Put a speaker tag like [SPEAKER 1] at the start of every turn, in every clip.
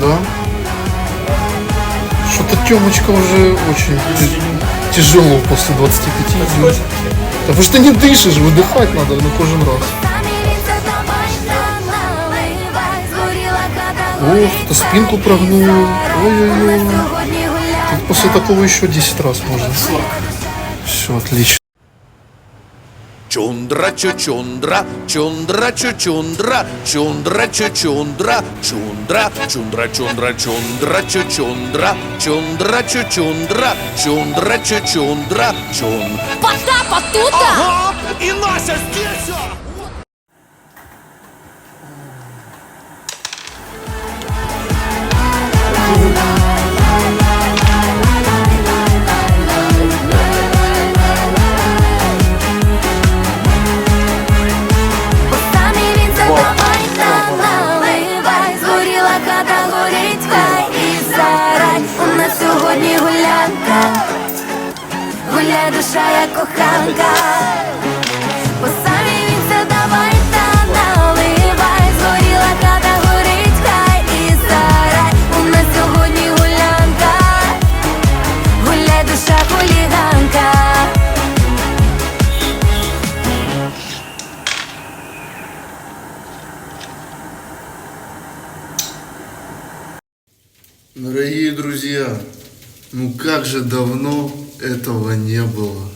[SPEAKER 1] Да? Что-то Тёмочка уже очень тяжело после 25 дней. Да потому что не дышишь, выдыхать надо на кожен раз. О, кто-то спинку прогнул. Ой-ой-ой. Тут после такого еще 10 раз можно. Все, отлично.
[SPEAKER 2] Чундра чучундра, чундра чучундра, чундра чучундра, чундра, чундра чундра чундра чучундра, чундра чучундра, чундра чучундра, чун.
[SPEAKER 3] Потапа тут?
[SPEAKER 2] Ага, и Нася здесь!
[SPEAKER 1] Дорогие друзья, ну как же давно этого не было.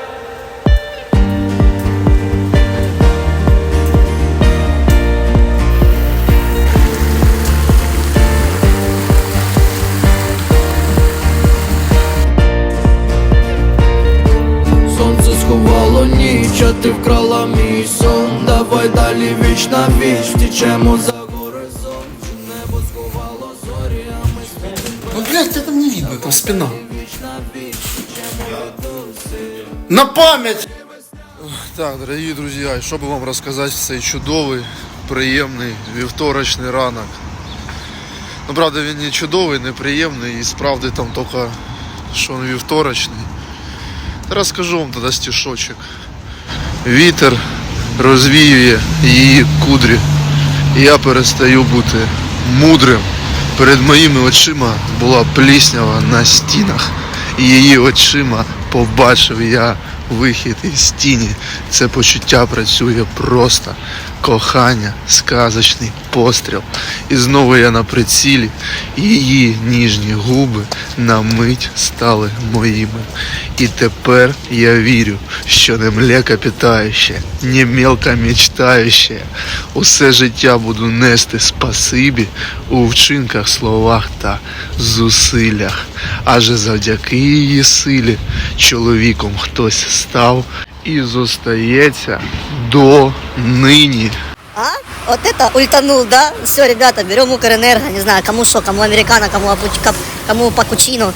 [SPEAKER 4] сховало ніч, а ти вкрала мій сон Давай далі віч на віч, втічемо за горизонт Чи небо сховало зорі, а ми спимо
[SPEAKER 1] Ну, блядь, тебя там не видно, там спина. На память! Так, дорогі друзі, і що би вам розказати в цей чудовий, приємний вівторочний ранок. Ну, правда, він не чудовий, не приємний, і справді там тільки, що він вівторочний. Розкажу вам тоді стішочок. Вітер розвіює її кудрі, я перестаю бути мудрим. Перед моїми очима була пліснява на стінах, і її очима побачив я вихід із тіні. Це почуття працює просто. Кохання, сказочний постріл. І знову я на прицілі, її ніжні губи на мить стали моїми. І тепер я вірю, що не млекопитаюче, не мелкомечтаюче. Усе життя буду нести спасибі у вчинках, словах та зусиллях. Адже завдяки її силі чоловіком хтось став і зостається до нині.
[SPEAKER 5] А? Вот это ультанул, да? Все, ребята, берем Укрэнерго, не знаю, кому что, кому американо, кому, апуч- кап- кому пакучино.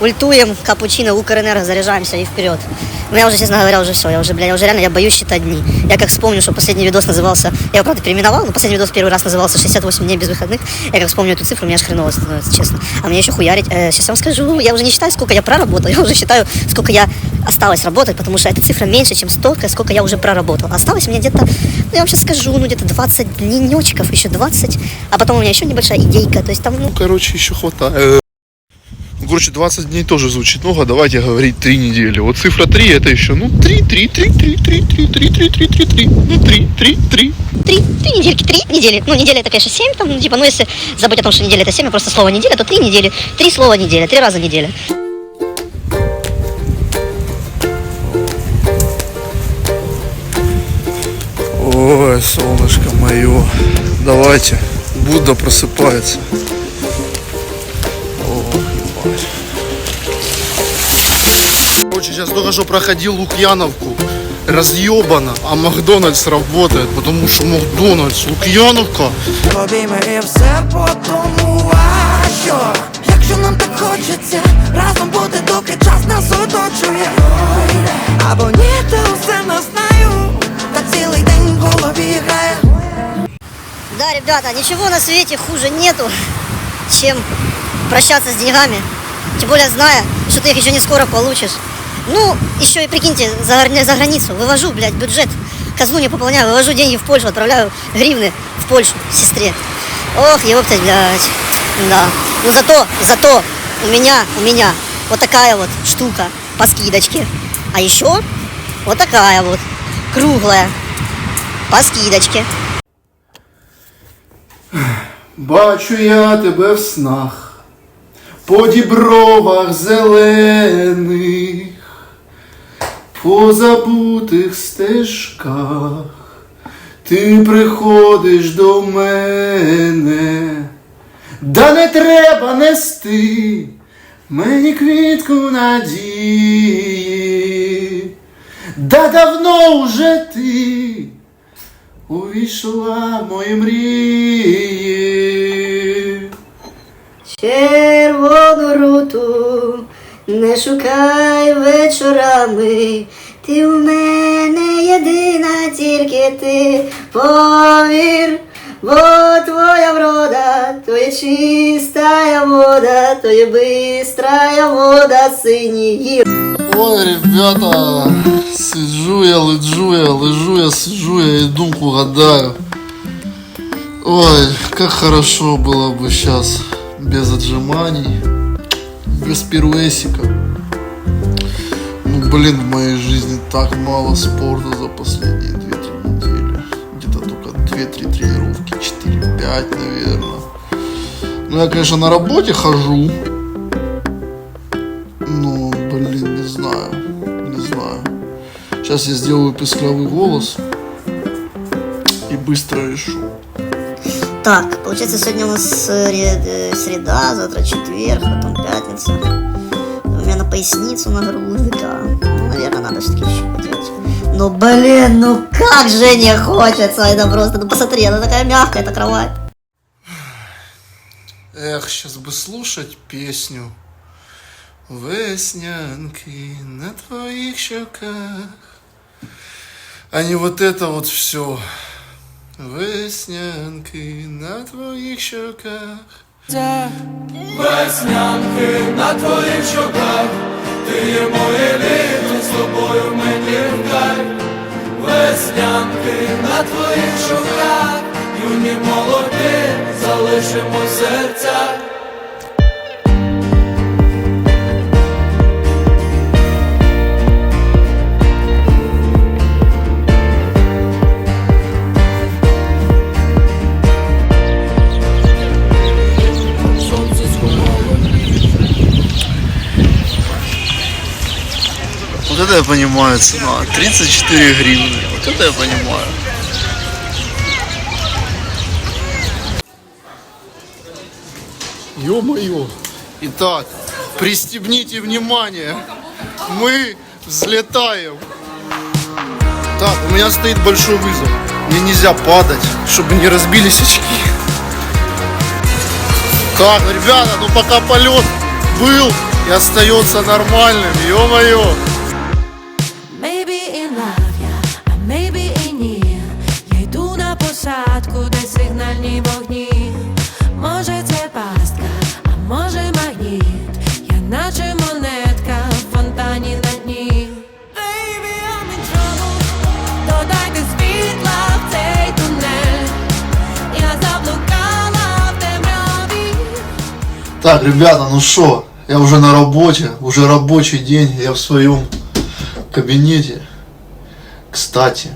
[SPEAKER 5] Ультуем, капучино, Укрэнерго, заряжаемся и вперед. Ну, я уже, честно говоря, уже все, я уже, бля, я уже реально, я боюсь считать дни. Я как вспомню, что последний видос назывался, я его, правда, переименовал, но последний видос первый раз назывался 68 дней без выходных. Я как вспомню эту цифру, мне аж хреново становится, честно. А мне еще хуярить, э, сейчас вам скажу, я уже не считаю, сколько я проработал, я уже считаю, сколько я осталось работать, потому что эта цифра меньше, чем столько, сколько я уже проработал. Осталось мне где-то, ну, я вам сейчас скажу, ну, где-то 20 денечков, еще 20, а потом у меня еще небольшая идейка, то есть там, ну,
[SPEAKER 1] Короче, еще хватает. Ну, Короче, 20 дней тоже звучит много, давайте говорить 3 недели. Вот цифра 3 это еще, ну, 3, 3, 3, 3, 3, 3, 3, 3, 3, 3, 3, ну, 3, 3, 3.
[SPEAKER 5] три, три недельки, три недели. Ну, неделя это, конечно, семь, там, ну, типа, ну, если забыть о том, что неделя это семь, а просто слово неделя, то три недели. Три слова неделя, три раза неделя.
[SPEAKER 1] Ой, солнышко мое. Давайте. Будда просыпается. Короче, сейчас только что проходил Лукьяновку. Разъебано, а Макдональдс работает, потому что Макдональдс, Лукьяновка.
[SPEAKER 6] А Якщо нам так хочеться, разом бути, доки час нас оточує. Або ні, то все не знаю, та цілий день в голові грає.
[SPEAKER 5] Да, ребята, ничего на свете хуже нету, чем прощаться с деньгами. Тем более зная, что ты их еще не скоро получишь. Ну, еще и прикиньте, за, за границу вывожу, блядь, бюджет. Казну не пополняю, вывожу деньги в Польшу, отправляю гривны в Польшу сестре. Ох, ёптать, блядь. Да. Ну зато, зато у меня, у меня вот такая вот штука по скидочке. А еще вот такая вот, круглая, по скидочке.
[SPEAKER 1] Бачу я тебе в снах, по дібровах зелених, по забутих стежках, ти приходиш до мене, да не треба нести мені квітку надії, да давно вже ти увійшла в мої мрії.
[SPEAKER 5] Червону руту не шукай вечорами. Ти у мене єдина, тільки ти повір, бо твоя врода, то є чистая вода, то є бистрая вода синій.
[SPEAKER 1] Ой, ребята, сижу я, лежу я, лежу я, сижу я и думку гадаю. Ой, как хорошо было бы сейчас без отжиманий, без пируэсика. Ну, блин, в моей жизни так мало спорта за последние 2-3 недели. Где-то только 2-3 тренировки, 4-5, наверное. Ну, я, конечно, на работе хожу, ну, блин, не знаю. Не знаю. Сейчас я сделаю песклявый голос и быстро решу.
[SPEAKER 5] Так, получается, сегодня у нас сред- среда, завтра четверг, потом пятница. У меня на поясницу нагрузка. Ну, наверное, надо все-таки еще поделать. Ну, блин, ну как же не хочется это просто. Ну, посмотри, она такая мягкая, эта кровать.
[SPEAKER 1] Эх, сейчас бы слушать песню. Веснянки на твоих щеках. А не вот это вот все. Веснянки на твоих щеках.
[SPEAKER 4] Веснянки на твоїх щоках, ти є моє літо, з тобою мені вкай. Веснянки на твоїх щоках, юні молоді, залишимо серця.
[SPEAKER 1] Это я понимаю цена. 34 гривны. Вот это я понимаю. Ё-моё. Итак, пристегните внимание. Мы взлетаем. Так, у меня стоит большой вызов. Мне нельзя падать, чтобы не разбились очки. Так, ребята, ну пока полет был и остается нормальным, ё-моё. Так, ребята, ну что, я уже на работе, уже рабочий день, я в своем кабинете. Кстати,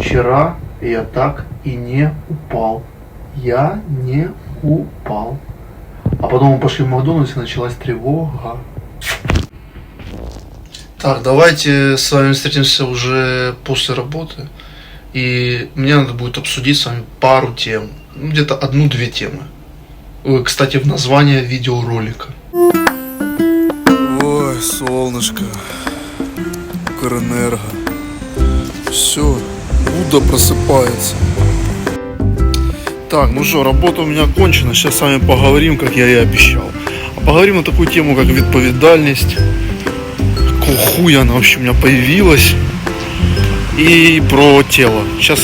[SPEAKER 1] вчера я так и не упал. Я не упал. А потом мы пошли в Макдональдс и началась тревога. Так, давайте с вами встретимся уже после работы. И мне надо будет обсудить с вами пару тем. Ну, где-то одну-две темы. Ой, Кстати, в название видеоролика. Ой, солнышко. Укрэнерго. Все, Будда просыпается. Так, ну что, работа у меня кончена. Сейчас с вами поговорим, как я и обещал. А поговорим на такую тему, как відповідальність. Какого хуя она вообще у меня появилась. И про тело. Сейчас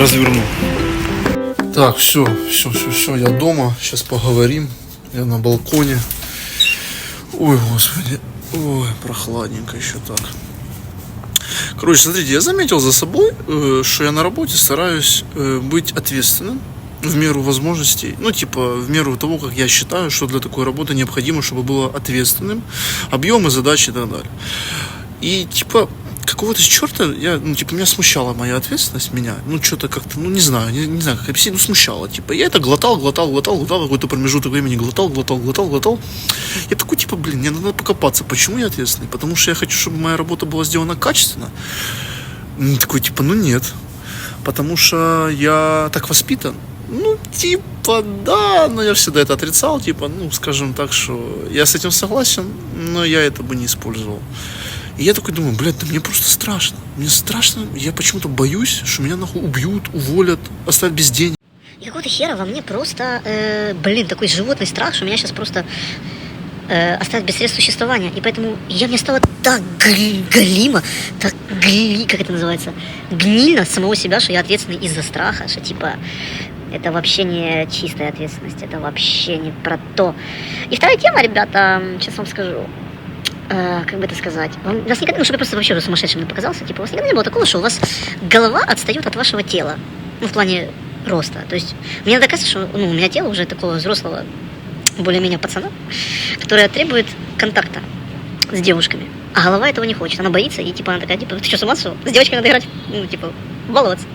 [SPEAKER 1] разверну. Так, все, все, все, все, я дома. Сейчас поговорим. Я на балконе. Ой, господи. Ой, прохладненько еще так. Короче, смотрите, я заметил за собой, э, что я на работе стараюсь э, быть ответственным в меру возможностей, ну, типа, в меру того, как я считаю, что для такой работы необходимо, чтобы было ответственным, объемы, задачи и так далее. И, типа, какого-то черта, я, ну, типа, меня смущала моя ответственность, меня, ну, что-то как-то, ну, не знаю, не, не знаю, как объяснить, ну, смущало, типа, я это глотал, глотал, глотал, глотал, какой-то промежуток времени глотал, глотал, глотал, глотал. Я такой, типа, блин, мне надо покопаться, почему я ответственный, потому что я хочу, чтобы моя работа была сделана качественно. М, Такой, типа, ну, нет, потому что я так воспитан, ну, типа, да, но я всегда это отрицал, типа, ну, скажем так, что я с этим согласен, но я это бы не использовал. И я такой думаю, блядь, да мне просто страшно. Мне страшно, я почему-то боюсь, что меня нахуй убьют, уволят, оставят без денег.
[SPEAKER 5] И какого-то хера во мне просто, э, блин, такой животный страх, что меня сейчас просто э, оставят без средств существования. И поэтому я мне стало так гли- галимо, так гли, как это называется, гнильно самого себя, что я ответственный из-за страха, что типа это вообще не чистая ответственность, это вообще не про то. И вторая тема, ребята, сейчас вам скажу. Э, как бы это сказать? Вам, вас никогда, ну, чтобы просто вообще сумасшедшим не показался, типа, у вас никогда не было такого, что у вас голова отстает от вашего тела, ну, в плане роста. То есть мне надо кажется, что ну, у меня тело уже такого взрослого, более-менее пацана, которое требует контакта с девушками. А голова этого не хочет. Она боится, и типа она такая, типа, ты что, с ума сошел? С девочкой надо играть, ну, типа, баловаться.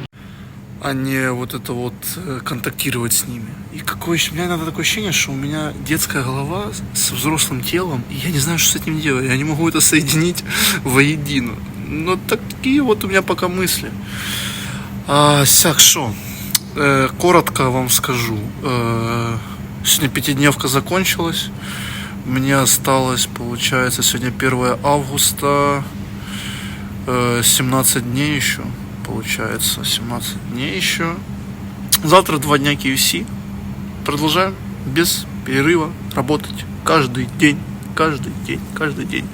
[SPEAKER 1] А не вот это вот э, контактировать с ними. И какое у меня иногда такое ощущение, что у меня детская голова с- взрослым телом, и я не знаю, что с этим делать. Я не могу это соединить воедино. Но такие вот у меня пока мысли. А, сяк, шо? Э, коротко вам скажу. Э, сегодня пятидневка закончилась. Мне осталось, получается, сегодня 1 августа, э, 17 дней еще, получается, 17 дней еще. Завтра два дня KFC. Продолжаем без перерыва работать каждый день, каждый день, каждый день.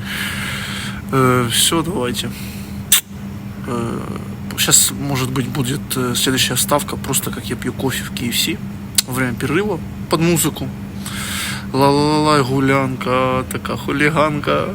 [SPEAKER 1] все, давайте. сейчас, может быть, будет э, следующая ставка, просто как я пью кофе в KFC время перерыва под музыку. Ла-ла-ла, гулянка, така хулиганка.